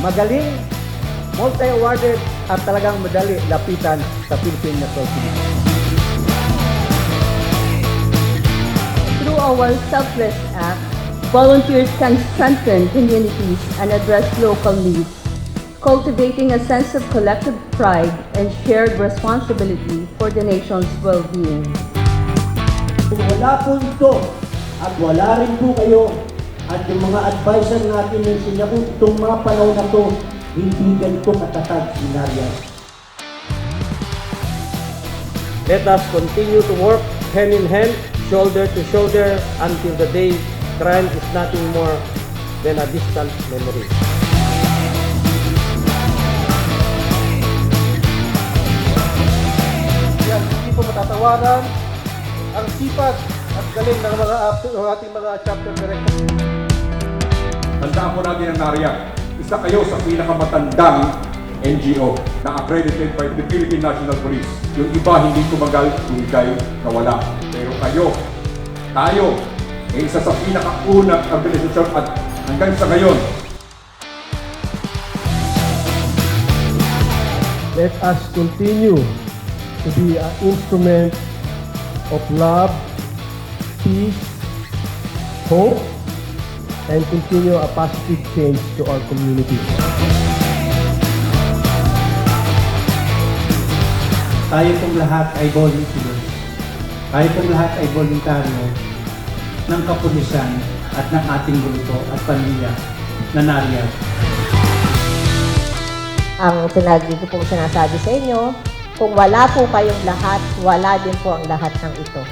magaling, multi-awarded at talagang madali lapitan sa Philippine National Police. Through our Selfless Act, volunteers can strengthen communities and address local needs, cultivating a sense of collective pride and shared responsibility for the nation's well-being. Kung wala po ito at wala rin po kayo at yung mga advisor natin yung sinabi itong mga panahon na to, hindi ganito katatag si Narias. Let us continue to work hand in hand, shoulder to shoulder until the day crime is nothing more than a distant memory. Yan, hindi po matatawaran ang sipag at galing ng mga ng ating mga chapter directors. Tandaan po natin ang NARIA. Isa kayo sa pinakamatandang NGO na accredited by the Philippine National Police. Yung iba hindi tumagal, hindi kayo nawala. Pero kayo, tayo, ay isa sa pinakaunang organisasyon at hanggang sa ngayon, Let us continue to be an instrument of love, peace, hope, and continue a positive change to our community. Tayo pong lahat ay volunteers. Tayo pong lahat ay voluntaryo ng kapulisan at ng ating grupo at pamilya na Narias. ang pinagi ko pong sinasabi sa inyo, kung wala po kayong lahat, wala din po ang lahat ng ito.